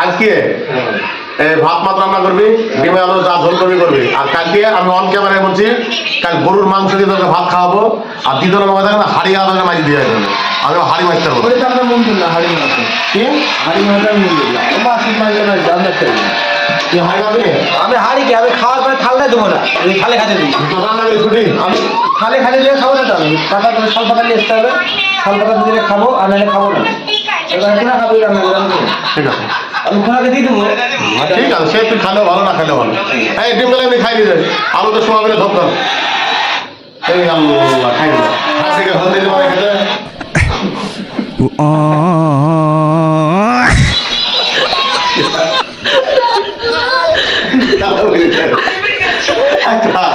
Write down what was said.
আজকে ভাত মাছ রান্না করবি ডিমে আলু যা ঝোল করবি করবি। আর কালকে আমি অন ক্যামেরায় বলছি কাল গরুর মাংস দিয়ে তোকে ভাত খাওয়াবো আর দ্বিতীয় নম্বর হাড়ি আলাদা দিয়ে যাবে আমি হাড়ি পারব মাছ কি? হাড়ি মারবি আমি হাড়ি কি আমি খাওয়ার পরে দেবো না? আমি থালে খাতে দিই। রান্না করে ছুটি আমি থালে খালি দিয়ে খাব না তো আমি? করে শাল পাতা নিয়ে আসতে হবে। শাল পাতা দিলে খাব আর নাহলে খাব না। এবার কিনা খাব রান্না করে ঠিক আছে। আমি খোলাকে দিয়ে দেবো। ঠিক আছে সে তুই খালেও ভালো না খেলেও ভালো। এই ডিম বেলা আমি খাই দিতে আলু তো সময় পেলে ধর এই আল্লাহ খাই দিতে হাত থেকে ভালো দিতে পারে খেতে. আচ্ছা